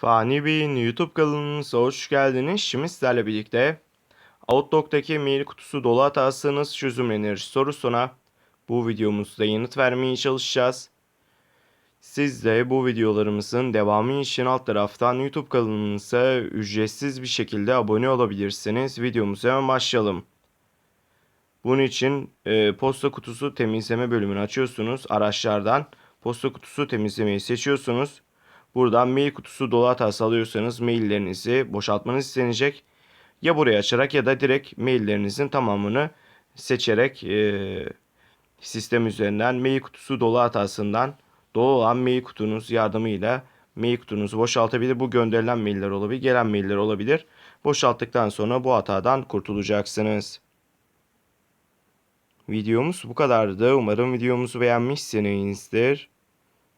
Fani Bey'in YouTube kanalınıza hoş geldiniz. Şimdi sizlerle birlikte Outlook'taki mail kutusu dolu hatası nasıl çözümlenir sorusuna bu videomuzda yanıt vermeye çalışacağız. Siz de bu videolarımızın devamı için alt taraftan YouTube kanalımıza ücretsiz bir şekilde abone olabilirsiniz. Videomuza hemen başlayalım. Bunun için e, posta kutusu temizleme bölümünü açıyorsunuz. Araçlardan posta kutusu temizlemeyi seçiyorsunuz. Buradan mail kutusu dolu hatası alıyorsanız maillerinizi boşaltmanız istenecek. Ya burayı açarak ya da direkt maillerinizin tamamını seçerek e, sistem üzerinden mail kutusu dolu hatasından dolu olan mail kutunuz yardımıyla mail kutunuzu boşaltabilir. Bu gönderilen mailler olabilir, gelen mailler olabilir. Boşalttıktan sonra bu hatadan kurtulacaksınız. Videomuz bu kadardı. Umarım videomuzu beğenmişsinizdir.